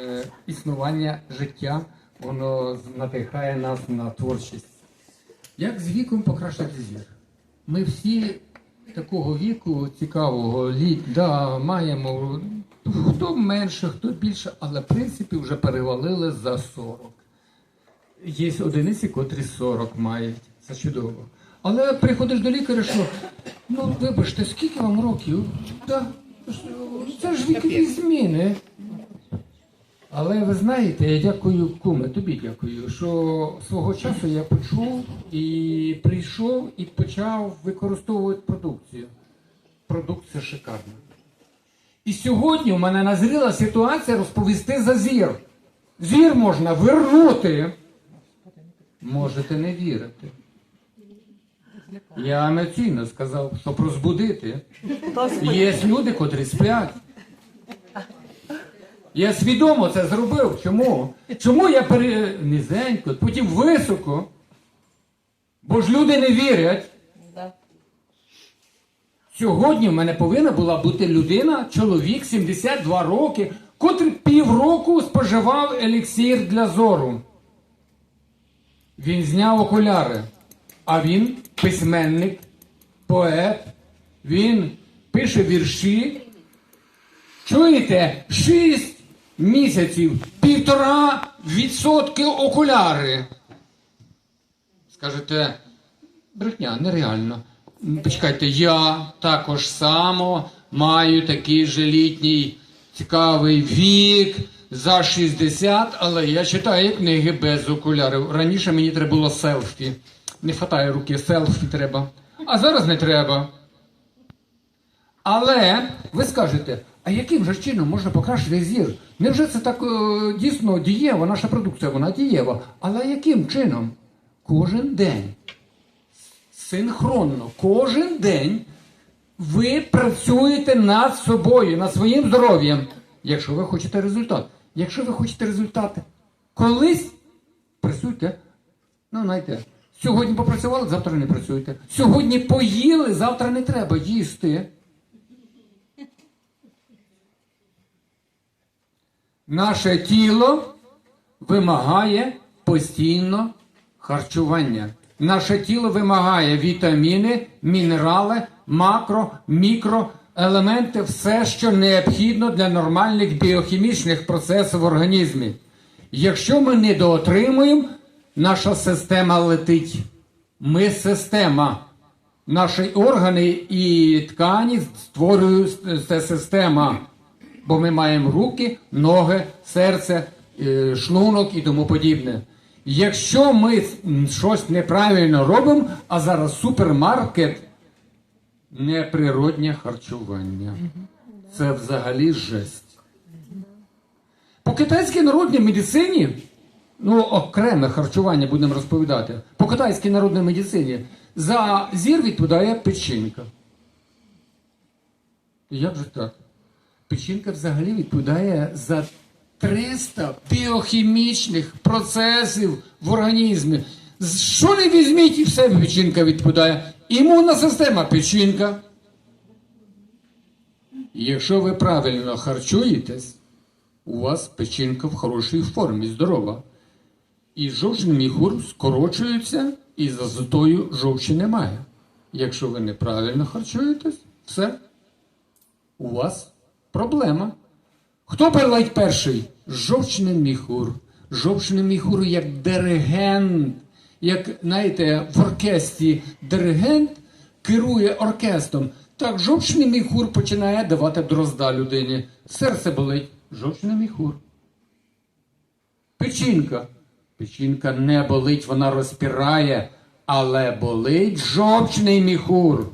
е, існування життя, воно надихає нас на творчість. Як з віком покращити зір? Ми всі такого віку цікавого літ, да, маємо хто менше, хто більше, але в принципі вже перевалили за 40. Є одиниці, котрі 40 мають. Це чудово. Але приходиш до лікаря, що ну вибачте, скільки вам років? Да, це ж вікові зміни. Але ви знаєте, я дякую куме, тобі дякую, що свого часу я почув і прийшов і почав використовувати продукцію. Продукція шикарна. І сьогодні у мене назріла ситуація розповісти за зір. Зір можна вернути. Можете не вірити. Я емоційно сказав, щоб розбудити. Є люди, котрі сплять. Я свідомо це зробив. Чому? Чому я пере... низенько, потім високо? Бо ж люди не вірять. Сьогодні в мене повинна була бути людина, чоловік 72 роки, котрий півроку споживав еліксір для зору. Він зняв окуляри, а він письменник, поет, він пише вірші. Чуєте, 6 місяців, півтора відсотки окуляри. Скажете, брехня, нереально. Почекайте, я також само маю такий же літній цікавий вік за 60, але я читаю книги без окулярів. Раніше мені треба було селфі. Не хватає руки, селфі треба. А зараз не треба. Але ви скажете, а яким же чином можна покращити зір? Невже це так е, дійсно дієва, наша продукція, вона дієва. Але яким чином? Кожен день, синхронно, кожен день ви працюєте над собою, над своїм здоров'ям, якщо ви хочете результат. Якщо ви хочете результат колись, працюйте. Ну, знаєте, сьогодні попрацювали, завтра не працюєте. Сьогодні поїли, завтра не треба їсти. Наше тіло вимагає постійно харчування. Наше тіло вимагає вітаміни, мінерали, макро, мікроелементи, все, що необхідно для нормальних біохімічних процесів в організмі. Якщо ми не доотримуємо, наша система летить. Ми система. Наші органи і ткані створюють ця система. Бо ми маємо руки, ноги, серце, е, шлунок і тому подібне. Якщо ми щось неправильно робимо, а зараз супермаркет неприроднє харчування. Це взагалі жесть. По китайській народній медицині, ну окреме харчування будемо розповідати. По китайській народній медицині за зір відповідає печінка. Як же так? Печінка взагалі відповідає за 300 біохімічних процесів в організмі. Що не візьміть, і все печінка відповідає. Імунна система печінка. Якщо ви правильно харчуєтесь, у вас печінка в хорошій формі, здорова. І жовчний міхур скорочується, і за затою жовчі немає. Якщо ви неправильно харчуєтесь, все у вас проблема. Хто перелить перший? Жовчний міхур. Жовчний міхур як диригент, як, знаєте, в оркестрі диригент керує оркестром. Так жовчний міхур починає давати дрозда людині. Серце болить. Жовчний міхур. Печінка. Печінка не болить, вона розпирає, але болить жовчний міхур.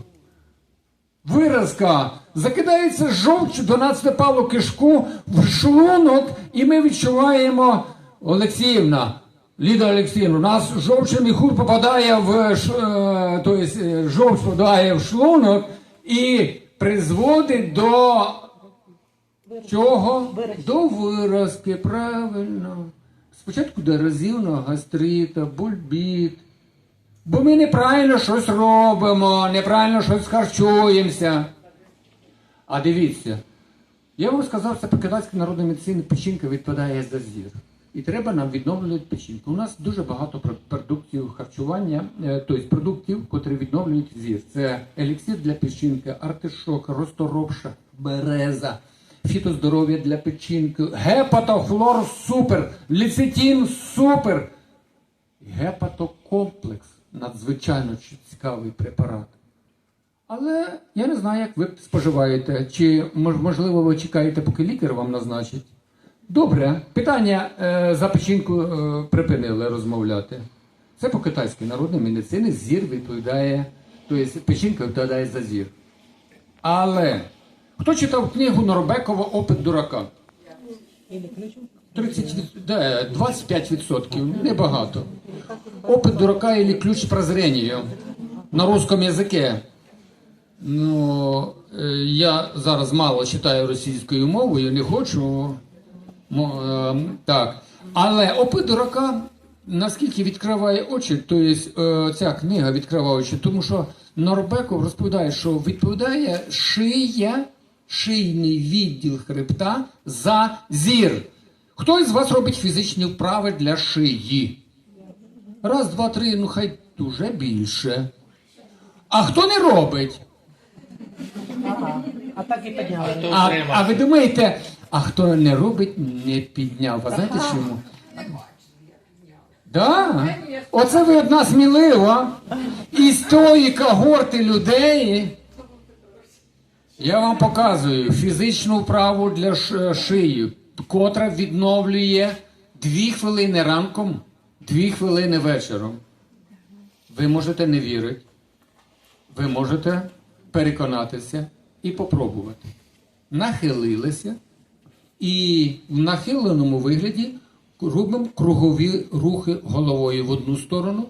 Виразка закидається жовч до надстепалу кишку в шлунок, і ми відчуваємо Олексіївна, Ліда Олексіївна, у нас жовчний міхур попадає в ш- то есть, е, жовч попадає в шлунок і призводить до чого? До виразки, правильно. Спочатку до ерозивного гастрита, бульбіт. Бо ми неправильно щось робимо, неправильно щось харчуємося. А дивіться, Я вам сказав, це покидацька народна медицина печінка відпадає за зір. І треба нам відновлювати печінку. У нас дуже багато продуктів харчування, е, тобто продуктів, котрі відновлюють зір. Це еліксир для печінки, артишок, розторопша, береза, фітоздоров'я для печінки, гепатофлор супер, ліцетін супер. Гепатокомплекс надзвичайно цікавий препарат. Але я не знаю, як ви споживаєте. Чи можливо ви чекаєте, поки лікар вам назначить? Добре, питання е, за печінку е, припинили розмовляти. Це по китайській народній медицині зір відповідає, тобто печінка відповідає за зір. Але хто читав книгу Норбекова Опит дурака? 30, да, 25%, небагато. Опит дурака или ключ прозрению на русском язике. Ну, е, я зараз мало читаю російською мовою, не хочу. Е, так. Але опит дурака наскільки відкриває очі, то е, ця книга відкриває очі, тому що Норбеков розповідає, що відповідає шия, шийний відділ хребта за зір. Хто із вас робить фізичні вправи для шиї? Раз, два, три, ну хай дуже більше. А хто не робить? Ага. А так і підняли. А, а ви думаєте, а хто не робить, не підняв. А знаєте чому? Да? Оце ви одна смілива. Із тої когорти людей. Я вам показую фізичну вправу для шиї, котра відновлює дві хвилини ранком, дві хвилини вечором. Ви можете не вірити. Ви можете переконатися і попробувати. Нахилилися, і в нахиленому вигляді робимо кругові рухи головою в одну сторону,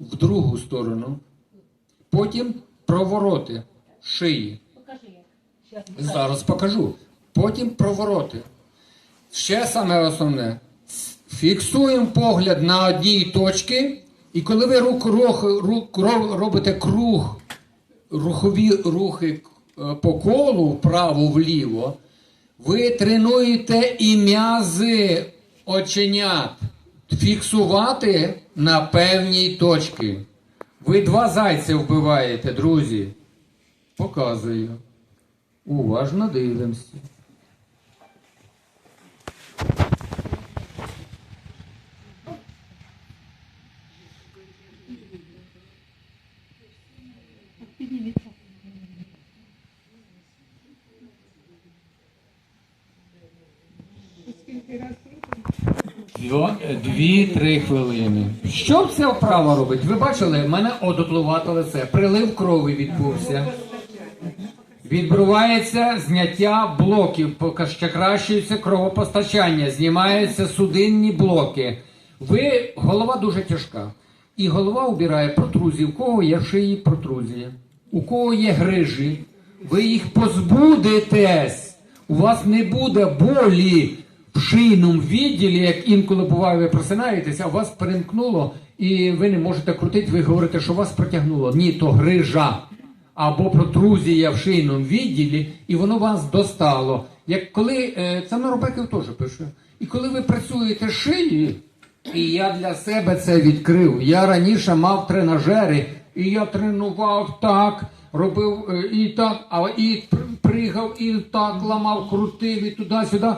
в другу сторону. Потім провороти шиї. Зараз покажу. Потім провороти. Ще саме основне. Фіксуємо погляд на одній точці, і коли ви рук, рух, рук, робите круг, рухові рухи е, по колу вправо-вліво, ви тренуєте і м'язи оченят фіксувати на певній точці. Ви два зайця вбиваєте, друзі. Показую. Уважно дивимося. Дві-три хвилини. Що ця вправа робить? Ви бачили, в мене одутлувате лице. Прилив крові відбувся. Відбувається зняття блоків, покращується кровопостачання, знімаються судинні блоки. Ви голова дуже тяжка. І голова убирає протрузії. У кого є шиї протрузії, у кого є грижі, ви їх позбудетесь. У вас не буде болі шийному відділі, як інколи буває, ви просинаєтеся, а вас перемкнуло, і ви не можете крутити, ви говорите, що вас протягнуло. Ні, то грижа або протрузія в шийному відділі, і воно вас достало. Як коли е, це Норобеків теж пише. І коли ви працюєте шиї, і я для себе це відкрив. Я раніше мав тренажери, і я тренував так, робив е, і так, а і пригав, і так ламав, крутив, і туди-сюди.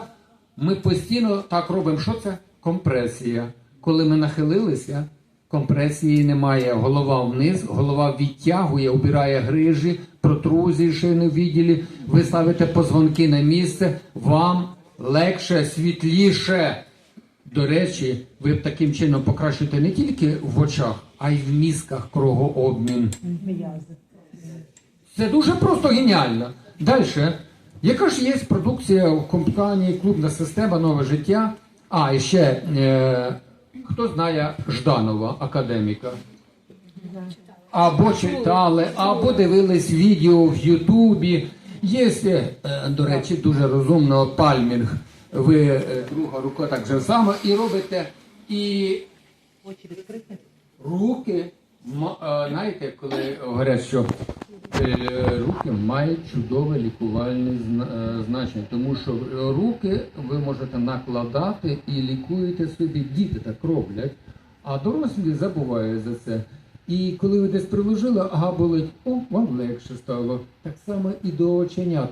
Ми постійно так робимо. Що це? Компресія. Коли ми нахилилися, компресії немає. Голова вниз, голова відтягує, убирає грижі, протрузії шийні відділі. Ви ставите позвонки на місце, вам легше, світліше. До речі, ви таким чином покращуєте не тільки в очах, а й в мізках кровообмін. М'язи. Це дуже просто геніально. Далі. Яка ж є продукція в компанії Клубна система Нове життя? А, і ще е, хто знає Жданова, академіка? Або читали, або дивились відео в Ютубі. Є, е, до речі, дуже розумно пальмінг. Ви е, друга рука так же само і робите і руки знаєте, коли говорять, що е, руки мають чудове лікувальне е, значення, тому що е, руки ви можете накладати і лікуєте собі. Діти так роблять, а дорослі забувають за це. І коли ви десь приложили, ага, болить, о, вам легше стало. Так само і до оченят.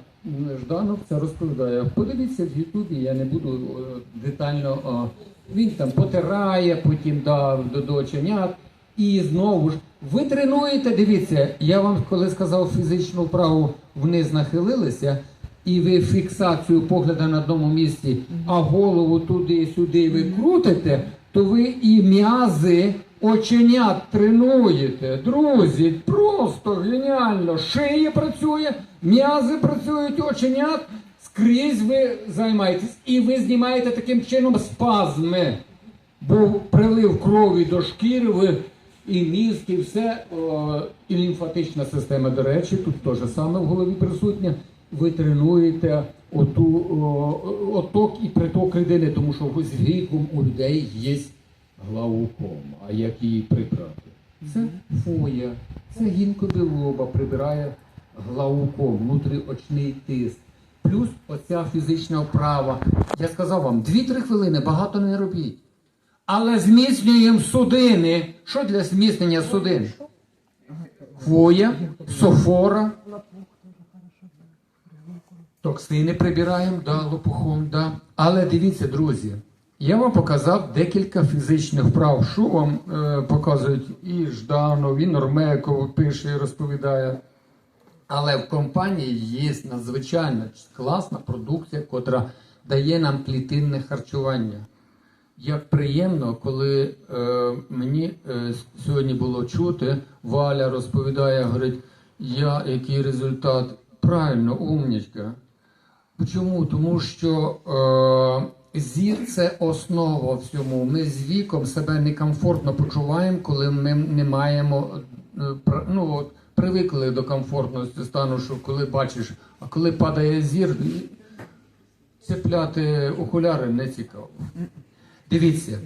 Жданов це розповідає. Подивіться в Ютубі, я не буду е, детально. е, він там потирає, потім да, до оченят. І знову ж ви тренуєте, дивіться, я вам коли сказав фізичну вправу вниз нахилилися, і ви фіксацію погляду на одному місці, а голову туди-сюди ви крутите, то ви і м'язи оченят тренуєте. Друзі, просто геніально. Шиє працює, м'язи працюють оченят, скрізь ви займаєтесь. І ви знімаєте таким чином спазми був прилив крові до шкіри, ви і мізк, і все, о, і лімфатична система, до речі, тут теж саме в голові присутня. Ви тренуєте оту, о, оток і приток рідини, тому що з віком у людей є глауком. А як її прибрати? Це фоя, це гінкобілоба прибирає глауком, внутріочний тиск. Плюс оця фізична вправа. Я сказав вам, 2-3 хвилини багато не робіть. Але зміцнюємо судини. Що для зміцнення судин? Хвоя, софора. Токсини прибираємо, да, лопухом, да. Але дивіться, друзі, я вам показав декілька фізичних вправ. Що вам е, показують і Жданов, і Нормеков пише і розповідає. Але в компанії є надзвичайно класна продукція, котра дає нам клітинне харчування. Як приємно, коли е, мені е, сьогодні було чути, Валя розповідає, говорить, я який результат? Правильно, умнічка. Чому? Тому що е, зір це основа всьому. Ми з віком себе некомфортно почуваємо, коли ми не маємо е, ну, от, привикли до комфортності стану, що коли бачиш, а коли падає зір, цепляти окуляри не цікаво. Дивіться,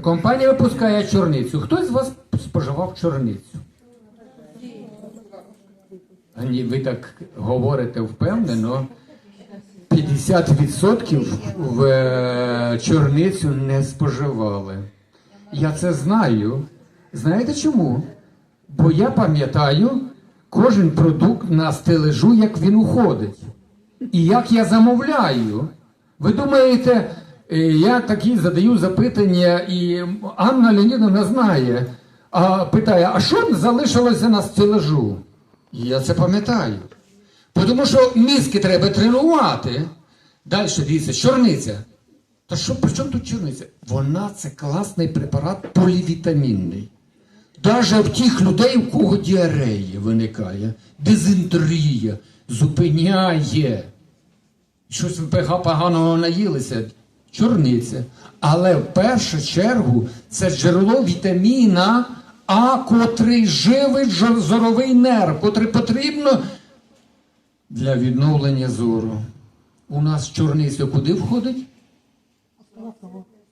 компанія випускає чорницю. Хтось з вас споживав чорницю? Ні, ви так говорите впевнено. 50% в е, чорницю не споживали. Я це знаю. Знаєте чому? Бо я пам'ятаю кожен продукт на стележу, як він уходить. І як я замовляю. Ви думаєте, я такі задаю запитання, і Анна Леонідовна знає, а питає, а що залишилося на стележу? Я це пам'ятаю. Тому що мізки треба тренувати. Далі дивіться, чорниця. Та що при чому тут чорниця? Вона це класний препарат полівітамінний. Даже в тих людей, у кого діарея виникає, дизентерія, зупиняє. Щось пега- поганого наїлися, чорниця. Але в першу чергу це джерело вітаміна А, котрий живить зоровий нерв, котрий потрібно для відновлення зору. У нас чорниця куди входить?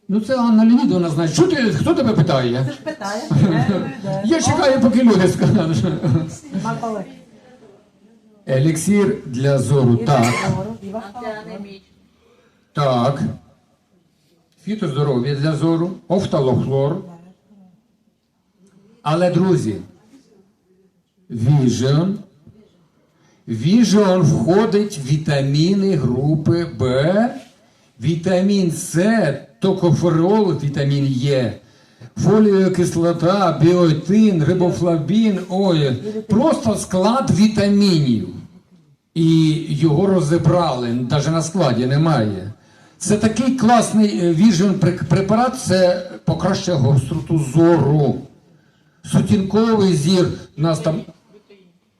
Ну це Анна Леонідовна знає. Що ти, хто тебе питає? Ти ж питаєш. Я чекаю, поки люди скажуть. Еліксір для зору. Так. І ваша Так. Фітоздоров'я для зору, офталохлор. Але, друзі, Vision. Vision входить вітаміни групи Б, вітамін С, токоферол, вітамін Е, фоліокислота, біотин, рибофлавін, ой, просто склад вітамінів. І його розібрали, навіть на складі немає. Це такий класний е, віжен препарат, це покращує гостроту зору. Сутінковий зір, у нас там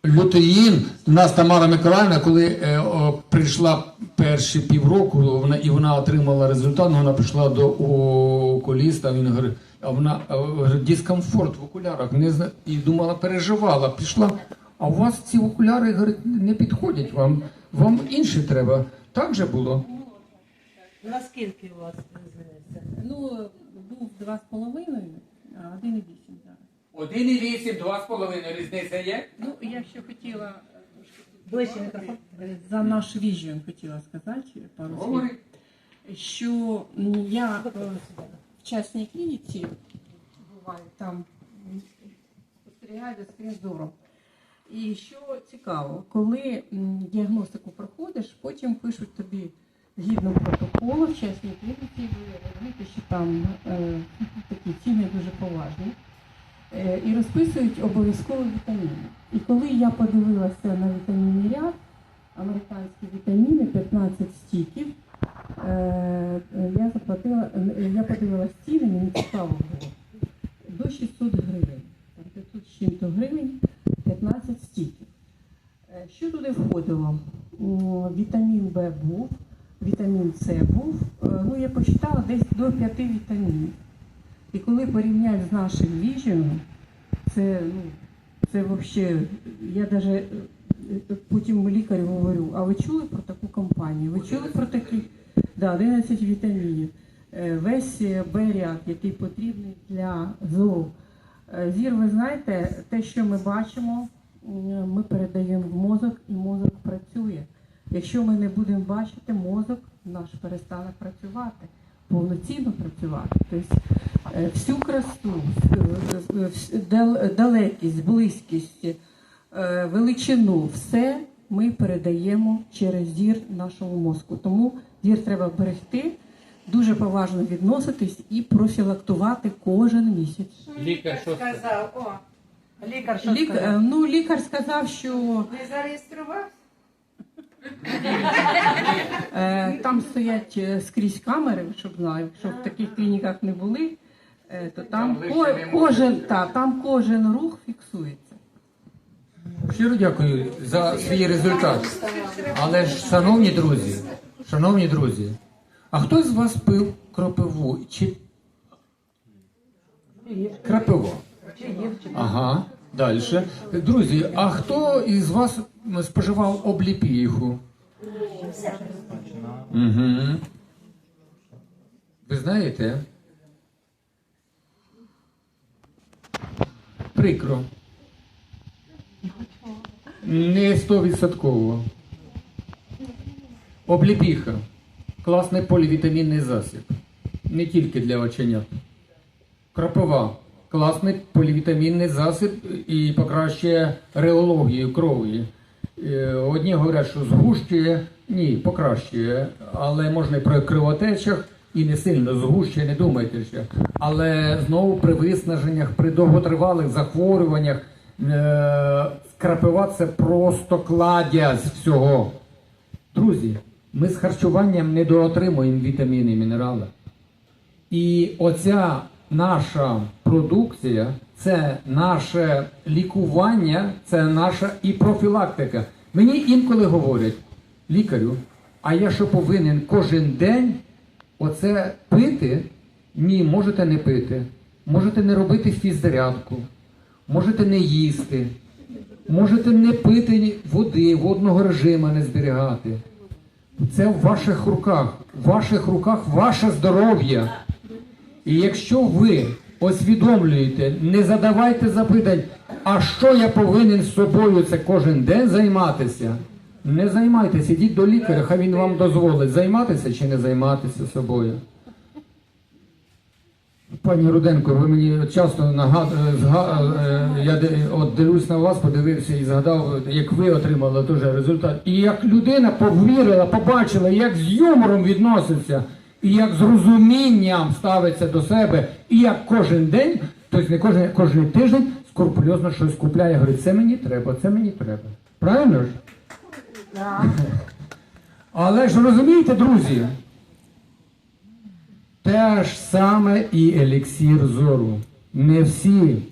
лютеїн, у нас Тамара Миколаївна, коли е, о, прийшла перші півроку, вона, і вона отримала результат, вона прийшла до окуліста, він говорить, а вона а, говорить, дискомфорт в окулярах, не зна... і думала, переживала, пішла. А у вас ці окуляри говорить, не підходять вам, вам інші треба. Так же було? Наскільки у вас зміниться? Ну, був два з половиною, а один і вісім зараз. От 1,8, 2,5 різниця є? Ну, я ще хотіла Ближче мікрофон. е, за наш віжн хотіла сказати пару слів. Говори. Що я е, в частній клініці буваю там м, спостерігаю за своїм зором. І що цікаво, коли м, діагностику проходиш, потім пишуть тобі згідно протоколу в частній клініці, ви розумієте, що там е, такі ціни дуже поважні. Е, і розписують обов'язково вітаміни. І коли я подивилася на вітамінний ряд, американські вітаміни, 15 стіків, е, я заплатила, е, я подивилася ціни, мені цікаво було. До 600 гривень. Там 500 з чим-то гривень, 15 стіків. Е, Що туди входило? Вітамін Б був, вітамін С був. Е, Ну, я почитала десь до 5 вітамінів. І коли порівняти з нашим віженом, це, ну, це взагалі, я навіть потім лікарю говорю, а ви чули про таку компанію? Ви чули про такі? Да, 11 вітамінів. Е, Весь Б-ряд, який потрібний для. Е, Зір, ви знаєте, те, що ми бачимо, ми передаємо в мозок, і мозок працює. Якщо ми не будемо бачити, мозок наш перестане працювати, повноцінно працювати. Тобто е, всю красу, е, е, далекість, близькість, е, величину, все ми передаємо через зір нашому мозку. Тому зір треба берегти, дуже поважно відноситись і профілактувати кожен місяць. Лікар, що сказав, о, Лікар, що Лік, е, сказав? ну, лікар сказав, що не зареєструвався? Е, там стоять е, скрізь камери, щоб знаю, щоб в таких клініках не були, е, то там, Там ко- кожен, та, там кожен рух фіксується. Щиро дякую за свій результат. Але ж, шановні друзі, шановні друзі, а хто з вас пив кропиву? Чи крапиву? Ага, далі. Друзі, а хто із вас споживав обліпіху? Угу. Ви знаєте? Прикро. Не стовідсотково. Обліпіха. Класний полівітамінний засіб. Не тільки для оченят. Крапива. Класний полівітамінний засіб і покращує реологію крові. Е, Одні говорять, що згущує, ні, покращує, але можна і при кривотечах і не сильно згущує, не думайте ще. Але знову при виснаженнях, при довготривалих захворюваннях е, крапива це просто кладязь всього. Друзі, ми з харчуванням не доотримуємо вітаміни і мінерали. І оця наша продукція це наше лікування, це наша і профілактика. Мені інколи говорять, лікарю, а я що повинен кожен день оце пити? Ні, можете не пити, можете не робити фіззарядку, можете не їсти, можете не пити води, водного режиму не зберігати. Це в ваших руках. В ваших руках ваше здоров'я. І якщо ви усвідомлюєте, не задавайте запитань, а що я повинен з собою це кожен день займатися. Не займайтеся, ідіть до лікаря, хай він вам дозволить займатися чи не займатися собою. Пані Руденко, ви мені часто нагадуєте, я от дивлюсь на вас, подивився і згадав, як ви отримали теж результат. І як людина повірила, побачила, як з юмором відноситься, і як з розумінням ставиться до себе, і як кожен день, тобто не кожен, кожен тиждень скрупульозно щось купляє, говорить, це мені треба, це мені треба. Правильно ж? Да. Але ж розумієте, друзі, те ж саме і еліксір зору. Не всі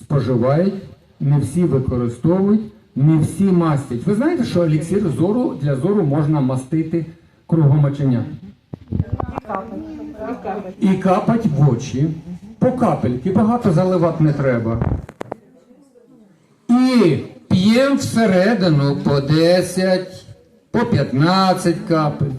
споживають, не всі використовують, не всі мастять. Ви знаєте, що еліксир зору для зору можна мастити кругом оченят? І капать в очі. По капельки, багато заливати не треба. І п'ємо всередину по 10, по 15 капель.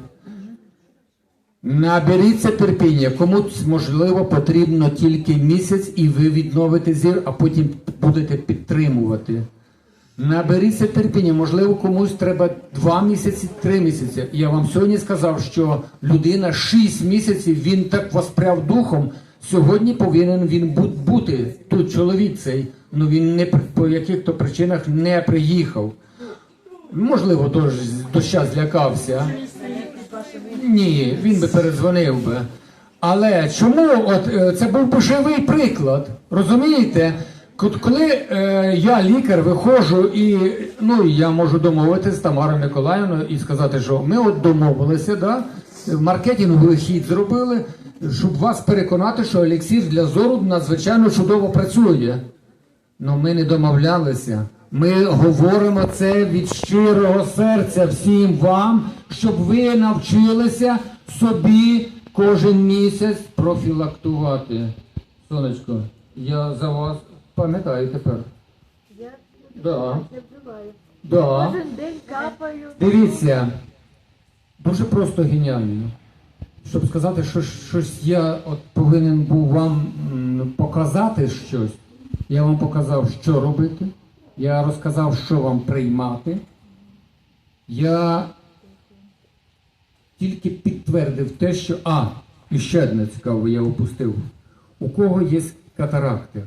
Наберіться терпіння. Комусь, можливо, потрібно тільки місяць, і ви відновите зір, а потім будете підтримувати. Наберіться терпіння, можливо, комусь треба два місяці, три місяці. Я вам сьогодні сказав, що людина шість місяців, він так воспряв духом. Сьогодні повинен він бути тут, чоловік цей, ну він не по яких-то причинах не приїхав. Можливо, тож доща злякався. Ні, він би передзвонив би. Але чому от е, це був би приклад? Розумієте? Коли е, я лікар виходжу і ну я можу домовитися з Тамарою Миколаївною і сказати, що ми от домовилися, да? маркетинговий хід зробили, щоб вас переконати, що еліксир для зору надзвичайно чудово працює. Ну ми не домовлялися. Ми говоримо це від щирого серця всім вам, щоб ви навчилися собі кожен місяць профілактувати. Сонечко, я за вас пам'ятаю тепер. Я Да. не вбиваю. Да. Кожен день капаю. Дивіться, дуже просто геніально. Щоб сказати, що щось я от повинен був вам показати щось, я вам показав, що робити. Я розказав, що вам приймати. Я тільки підтвердив те, що. А, і ще одне цікаве, я опустив. У кого є катаракти?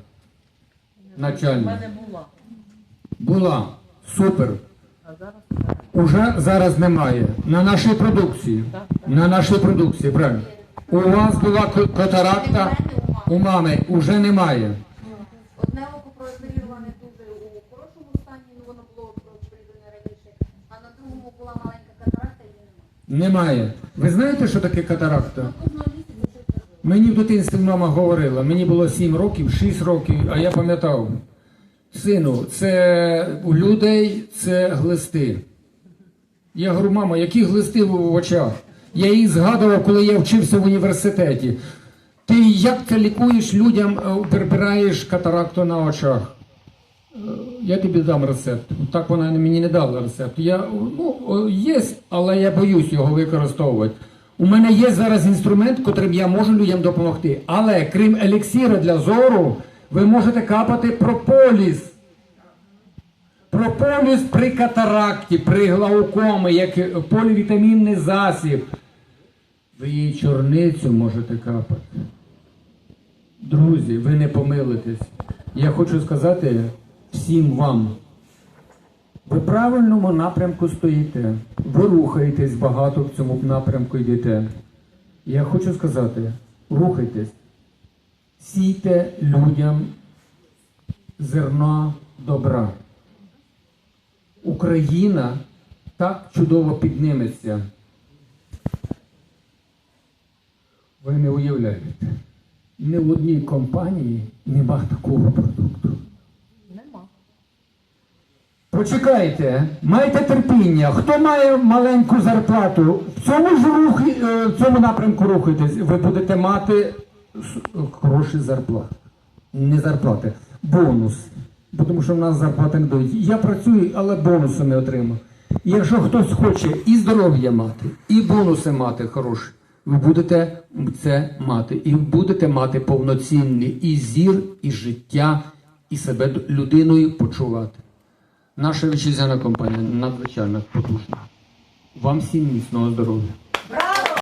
Начальник. була. Була. Супер. А зараз Уже зараз немає. На нашій продукції. На нашій продукції, правильно. У вас була катаракта, у мами уже немає. Одне око проопероване дуже у хорошому стані, ну воно було проопероване раніше, а на другому була маленька катаракта і немає. Немає. Ви знаєте, що таке катаракта? Кожного місяця щось таке. Мені в дитинстві мама говорила, мені було 7 років, 6 років, а я пам'ятав. Сину, це у людей це глисти. Я говорю, мама, які глисти в очах? Я їх згадував, коли я вчився в університеті. Ти як це лікуєш людям, е, прибираєш катаракту на очах? Е, Я тобі дам рецепт. Так вона мені не дала рецепт. Я, ну, є, але я боюсь його використовувати. У мене є зараз інструмент, котрим я можу людям допомогти. Але крім еліксира для зору, ви можете капати прополіс. Прополіс при катаракті, при глаукомі, як полівітамінний засіб. Ви її чорницю можете капати. Друзі, ви не помилитесь. Я хочу сказати всім вам. Ви правильному напрямку стоїте. Ви рухаєтесь багато в цьому напрямку йдете. Я хочу сказати, рухайтесь, сійте людям зерно добра. Україна так чудово підніметься. Ви не уявляєте, ні в одній компанії нема такого продукту. Почекайте, майте терпіння. Хто має маленьку зарплату, в цьому ж рухи, е, в цьому напрямку рухайтесь, ви будете мати хороші зарплати. Не зарплати, бонус. Бо Тому що в нас зарплати не дають. Я працюю, але бонуси не отримав. Якщо хтось хоче і здоров'я мати, і бонуси мати хороші, ви будете це мати. І будете мати повноцінний і зір, і життя, і себе людиною почувати. Наша вітчизняна компанія надзвичайно потужна. Вам всім міцного здоров'я.